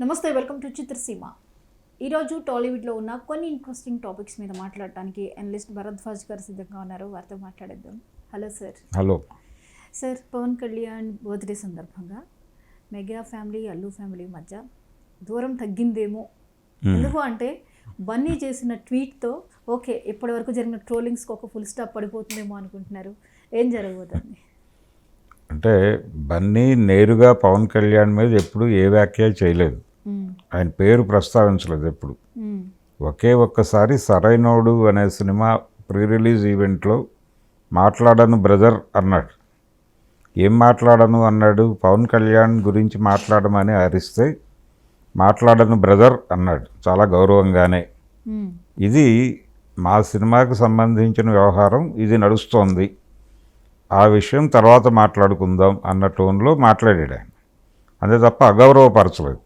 నమస్తే welcome to చిత్రసీమ ఈరోజు టాలీవుడ్లో ఉన్న కొన్ని ఇంట్రెస్టింగ్ టాపిక్స్ మీద మాట్లాడటానికి అనలిస్ట్ భరద్వాజ్ గారు సిద్ధంగా ఉన్నారు. వారితో మాట్లాడేద్దాం. Hello sir. Hello. Sir Pawan Kalyan birthday సందర్భంగా మెగా ఫ్యామిలీ అల్లు ఫ్యామిలీ మధ్య దూరం తగ్గిందేమో. ఎందుకు అంటే బన్నీ చేసిన ట్వీట్తో ఓకే ఇప్పటి వరకు జరిగిన ట్రోలింగ్స్కి ఒక ఫుల్ స్టాప్ పడిపోతుందేమో అనుకుంటున్నారు. ఏం జరగబోతుంది? అంటే బన్నీ నేరుగా పవన్ కళ్యాణ్ మీద ఎప్పుడు ఏ వ్యాఖ్య చేయలేదు. ఆయన పేరు ప్రస్తావించలేదు ఎప్పుడు. ఒకే ఒక్కసారి సరైనోడు అనే సినిమా ప్రీ రిలీజ్ ఈవెంట్లో మాట్లాడను బ్రదర్ అన్నాడు. ఏం మాట్లాడను అన్నాడు? పవన్ కళ్యాణ్ గురించి మాట్లాడమని అరిస్తే మాట్లాడను బ్రదర్ అన్నాడు. చాలా గౌరవంగానే. ఇది మా సినిమాకు సంబంధించిన వ్యవహారం ఇది నడుస్తోంది. ఆ విషయం తర్వాత మాట్లాడుకుందాం అన్న టోన్లో మాట్లాడాడు ఆయన. అంతే తప్ప అగౌరవపరచలేదు.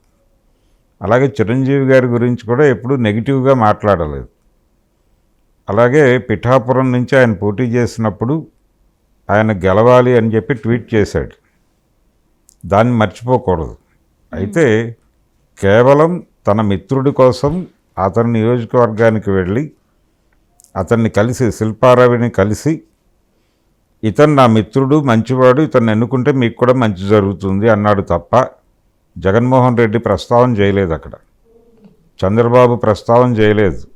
అలాగే చిరంజీవి గారి గురించి కూడా ఎప్పుడూ నెగిటివ్గా మాట్లాడలేదు. అలాగే పిఠాపురం నుంచి ఆయన పోటీ చేసినప్పుడు ఆయన గెలవాలి అని చెప్పి ట్వీట్ చేశాడు. దాన్ని మర్చిపోకూడదు. అయితే కేవలం తన మిత్రుడి కోసం అతని నియోజకవర్గానికి వెళ్ళి అతన్ని కలిసి శిల్పారావిని కలిసి ఇతను నా మిత్రుడు మంచివాడు ఇతన్ని ఎన్నుకుంటే మీకు కూడా మంచి జరుగుతుంది అన్నాడు తప్ప జగన్మోహన్ రెడ్డి ప్రస్తావన చేయలేదు అక్కడ. చంద్రబాబు ప్రస్తావన చేయలేదు.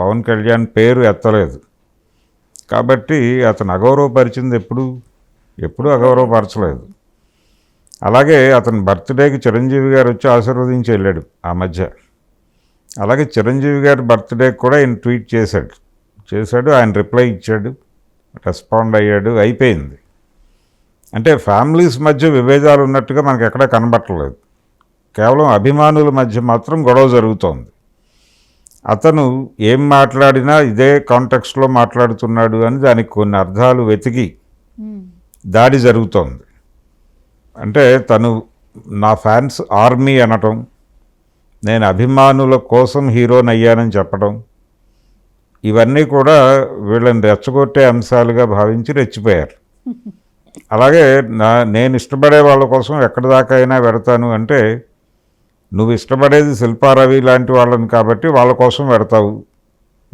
పవన్ కళ్యాణ్ పేరు ఎత్తలేదు. కాబట్టి అతను అగౌరవపరిచింది ఎప్పుడు? ఎప్పుడూ అగౌరవపరచలేదు. అలాగే అతని బర్త్డేకి చిరంజీవి గారు వచ్చి ఆశీర్వదించి వెళ్ళాడు ఆ మధ్య. అలాగే చిరంజీవి గారి బర్త్డేకి కూడా ఆయన ట్వీట్ చేశాడు. చేశాడు ఆయన రిప్లై ఇచ్చాడు రెస్పాండ్ అయ్యాడు అయిపోయింది. అంటే ఫ్యామిలీస్ మధ్య విభేదాలు ఉన్నట్టుగా మనకు ఎక్కడా కనబట్టలేదు కేవలం అభిమానుల మధ్య మాత్రం గొడవ జరుగుతోంది. అతను ఏం మాట్లాడినా ఇదే కాంటెక్స్ట్లో మాట్లాడుతున్నాడు అని దానికి కొన్ని అర్థాలు వెతికి. దాడి జరుగుతోంది. అంటే తను నా ఫ్యాన్స్ ఆర్మీ అనటం నేను అభిమానుల కోసం హీరోని అయ్యానని చెప్పడం ఇవన్నీ కూడా వీళ్ళని రెచ్చగొట్టే అంశాలుగా భావించి రెచ్చిపోయారు. అలాగే నా నేను ఇష్టపడే వాళ్ళ కోసం ఎక్కడి దాకా అయినా పెడతాను అంటే నువ్వు ఇష్టపడేది శిల్పారవి లాంటి వాళ్ళని కాబట్టి వాళ్ళ కోసం పెడతావు.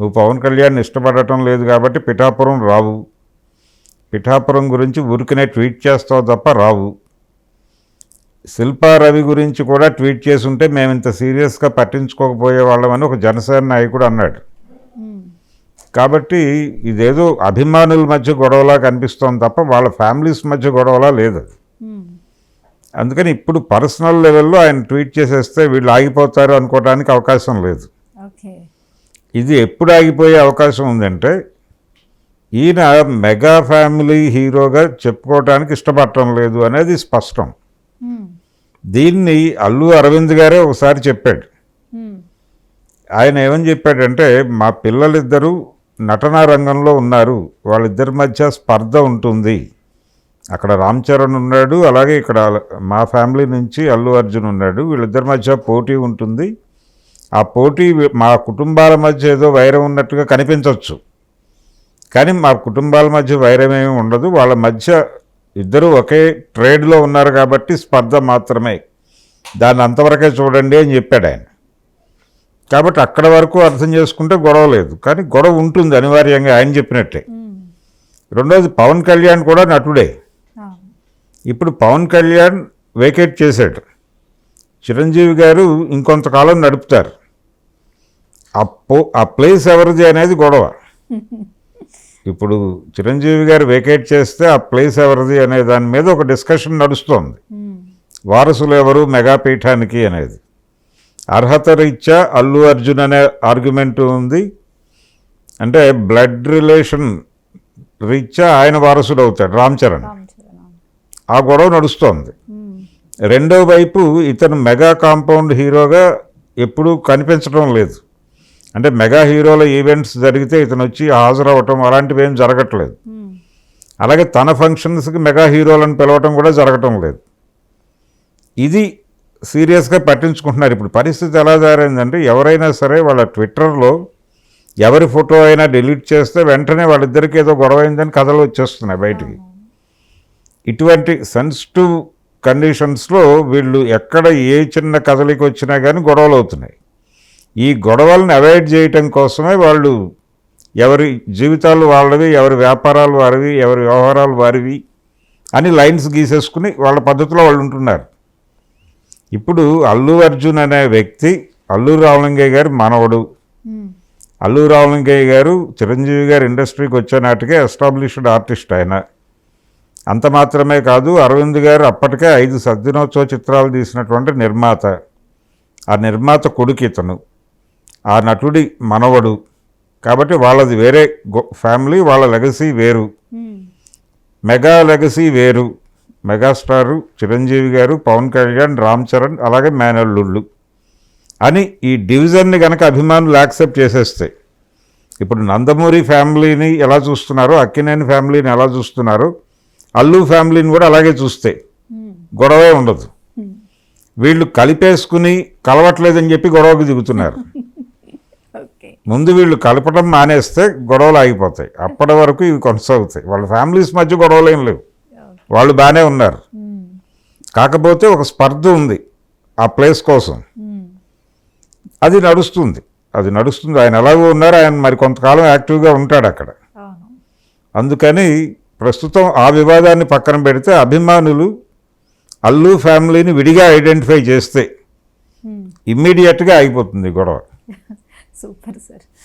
నువ్వు పవన్ కళ్యాణ్ ఇష్టపడటం లేదు కాబట్టి పిఠాపురం రావు. పిఠాపురం గురించి ఊరికనే ట్వీట్ చేస్తావు తప్ప రావు. శిల్పారవి గురించి కూడా ట్వీట్ చేసుంటే మేము ఇంత సీరియస్గా పట్టించుకోకపోయే వాళ్ళమని ఒక జనసేన నాయకుడు అన్నాడు. కాబట్టి ఇదేదో అభిమానుల మధ్య గొడవలా కనిపిస్తోంది తప్ప వాళ్ళ ఫ్యామిలీస్ మధ్య గొడవలా లేదు. అది. అందుకని ఇప్పుడు పర్సనల్ లెవెల్లో ఆయన ట్వీట్ చేసేస్తే వీళ్ళు ఆగిపోతారు అనుకోవడానికి అవకాశం లేదు. ఇది ఎప్పుడు ఆగిపోయే అవకాశం ఉందంటే ఈయన మెగా ఫ్యామిలీ హీరోగా చెప్పుకోవడానికి ఇష్టపడటం లేదు అనేది స్పష్టం. దీన్ని అల్లు అరవింద్ గారే ఒకసారి చెప్పాడు. ఆయన ఏమని చెప్పాడంటే మా పిల్లలిద్దరూ నటనా రంగంలో ఉన్నారు. వాళ్ళిద్దరి మధ్య స్పర్ధ ఉంటుంది. అక్కడ రామ్ చరణ్ ఉన్నాడు అలాగే ఇక్కడ మా ఫ్యామిలీ నుంచి అల్లు అర్జున్ ఉన్నాడు. వీళ్ళిద్దరి మధ్య పోటీ ఉంటుంది. ఆ పోటీ మా కుటుంబాల మధ్య ఏదో వైరం ఉన్నట్టుగా కనిపించవచ్చు. కానీ మా కుటుంబాల మధ్య వైరం ఏమీ ఉండదు. వాళ్ళ మధ్య ఇద్దరు ఒకే ట్రేడ్లో ఉన్నారు కాబట్టి స్పర్ధ మాత్రమే. దాన్ని అంతవరకే చూడండి అని చెప్పాడు ఆయన. కాబట్టి అక్కడ వరకు అర్థం చేసుకుంటే గొడవ లేదు. కానీ గొడవ ఉంటుంది అనివార్యంగా ఆయన చెప్పినట్టే. రెండోది పవన్ కళ్యాణ్ కూడా నటుడే. ఇప్పుడు పవన్ కళ్యాణ్ వేకేట్ చేశాడు. చిరంజీవి గారు ఇంకొంతకాలం నడుపుతారు. ఆ పో ఆ ప్లేస్ ఎవరిది అనేది గొడవ. ఇప్పుడు చిరంజీవి గారు వేకేట్ చేస్తే ఆ ప్లేస్ ఎవరిది అనే దాని మీద ఒక డిస్కషన్ నడుస్తోంది. వారసులు ఎవరు? మెగాపీఠానికి అనేది. అర్హత రీత్యా అల్లు అర్జున్ అనే ఆర్గ్యుమెంట్ ఉంది. అంటే బ్లడ్ రిలేషన్ రీత్యా ఆయన వారసుడు అవుతాడు రామ్ చరణ్. ఆ గొడవ నడుస్తోంది. రెండో వైపు ఇతను మెగా కాంపౌండ్ హీరోగా ఎప్పుడూ కనిపించడం లేదు. అంటే మెగా హీరోల ఈవెంట్స్ జరిగితే ఇతను వచ్చి హాజరవ్వటం అలాంటివి ఏం జరగట్లేదు. అలాగే తన ఫంక్షన్స్కి మెగా హీరోలను పిలవటం కూడా జరగటం లేదు. ఇది సీరియస్గా పట్టించుకుంటున్నారు. ఇప్పుడు పరిస్థితి ఎలా తయారైందంటే ఎవరైనా సరే వాళ్ళ ట్విట్టర్లో ఎవరి ఫోటో అయినా డిలీట్ చేస్తే వెంటనే వాళ్ళిద్దరికీ ఏదో గొడవ అయిందని కథలు వచ్చేస్తున్నాయి బయటికి. ఇటువంటి సెన్సిటివ్ కండిషన్స్లో వీళ్ళు ఎక్కడ ఏ చిన్న కదలికి వచ్చినా కానీ గొడవలు అవుతున్నాయి. ఈ గొడవలను అవాయిడ్ చేయటం కోసమే వాళ్ళు ఎవరి జీవితాలు వాళ్ళవి ఎవరి వ్యాపారాలు వారివి ఎవరి వ్యవహారాలు వారివి అని లైన్స్ గీసేసుకుని వాళ్ళ పద్ధతిలో వాళ్ళు ఉంటున్నారు. ఇప్పుడు అల్లు అర్జున్ అనే వ్యక్తి అల్లు రామలింగయ్య గారి మనవడు. అల్లు రామలింగయ్య గారు చిరంజీవి గారు ఇండస్ట్రీకి వచ్చే నాటికే ఎస్టాబ్లిష్డ్ ఆర్టిస్ట్ ఆయన. అంత మాత్రమే కాదు అరవింద్ గారు అప్పటికే ఐదు సద్దినోత్సవ చిత్రాలు తీసినటువంటి నిర్మాత. ఆ నిర్మాత కొడుకు ఇతను. ఆ నటుడి మనవడు. కాబట్టి వాళ్ళది వేరే గొ- ఫ్యామిలీ వాళ్ళ లెగసీ వేరు. మెగా లెగసీ వేరు. మెగాస్టారు చిరంజీవి గారు పవన్ కళ్యాణ్ రామ్ చరణ్ అలాగే మేనల్లుళ్ళు. అని ఈ డివిజన్ని కనుక అభిమానులు యాక్సెప్ట్ చేసేస్తే ఇప్పుడు నందమూరి ఫ్యామిలీని ఎలా చూస్తున్నారో అక్కినేని ఫ్యామిలీని ఎలా చూస్తున్నారో అల్లు ఫ్యామిలీని కూడా అలాగే చూస్తే. గొడవే ఉండదు. వీళ్ళు కలిపేసుకుని కలవట్లేదని చెప్పి గొడవకు దిగుతున్నారు. ముందు వీళ్ళు కలపడం మానేస్తే గొడవలు ఆగిపోతాయి. అప్పటి వరకు ఇవి కొనసాగుతాయి. వాళ్ళ ఫ్యామిలీస్ మధ్య గొడవలు ఏం లేవు. వాళ్ళు బాగానే ఉన్నారు. కాకపోతే ఒక స్పర్ధ ఉంది ఆ ప్లేస్ కోసం. అది నడుస్తుంది. అది నడుస్తుంది. ఆయన ఎలాగో ఉన్నారు. ఆయన మరి కొంతకాలం యాక్టివ్గా ఉంటాడు అక్కడ. అందుకని ప్రస్తుతం ఆ వివాదాన్ని పక్కన పెడితే అభిమానులు అల్లు ఫ్యామిలీని విడిగా ఐడెంటిఫై చేస్తే మ్మ్. ఇమ్మీడియట్గా అయిపోతుంది గొడవ సూపర్ సార్